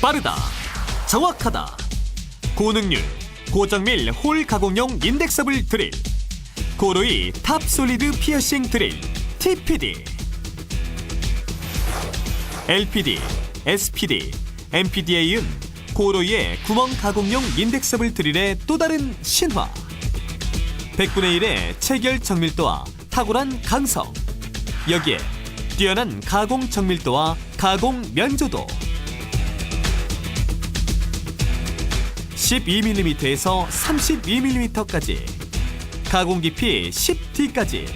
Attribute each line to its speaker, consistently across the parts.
Speaker 1: 빠르다, 정확하다, 고능률, 고정밀 홀 가공용 인덱서블 드릴, 고로이 탑 솔리드 피어싱 드릴, TPD, LPD, SPD, MPDA은 고로이의 구멍 가공용 인덱서블 드릴의 또 다른 신화. 100분의 1의 체결 정밀도와 탁월한 강성. 여기에 뛰어난 가공 정밀도와 가공 면조도. 12mm에서 32mm까지. 가공 깊이 10D까지.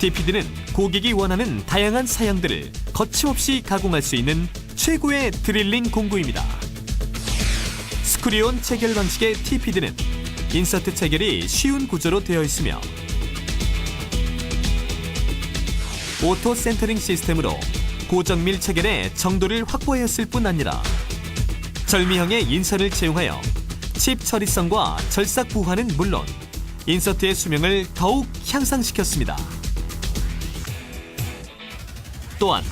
Speaker 1: DPD는 고객이 원하는 다양한 사양들을 거침없이 가공할 수 있는 최고의 드릴링 공구입니다. 스크리온 체결 방식의 TPD는 인서트 체결이 쉬운 구조로 되어 있으며 오토 센터링 시스템으로 고정밀 체결의 정도를 확보하였을 뿐 아니라 절미형의 인선을 채용하여 칩 처리성과 절삭 부하는 물론 인서트의 수명을 더욱 향상시켰습니다. 또한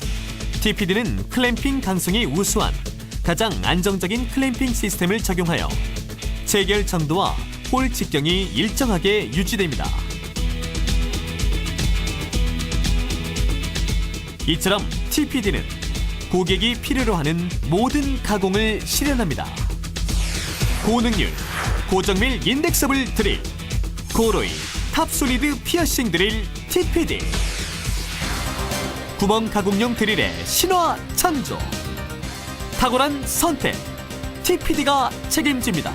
Speaker 1: TPD는 클램핑 강성이 우수한 가장 안정적인 클램핑 시스템을 적용하여 체결 정도와 홀 직경이 일정하게 유지됩니다. 이처럼 TPD는 고객이 필요로 하는 모든 가공을 실현합니다. 고능률, 고정밀 인덱서블 드릴, 고로이 탑솔리드 피어싱 드릴 TPD. 구멍 가공용 드릴의 신화 창조. 탁월한 선택. TPD가 책임집니다.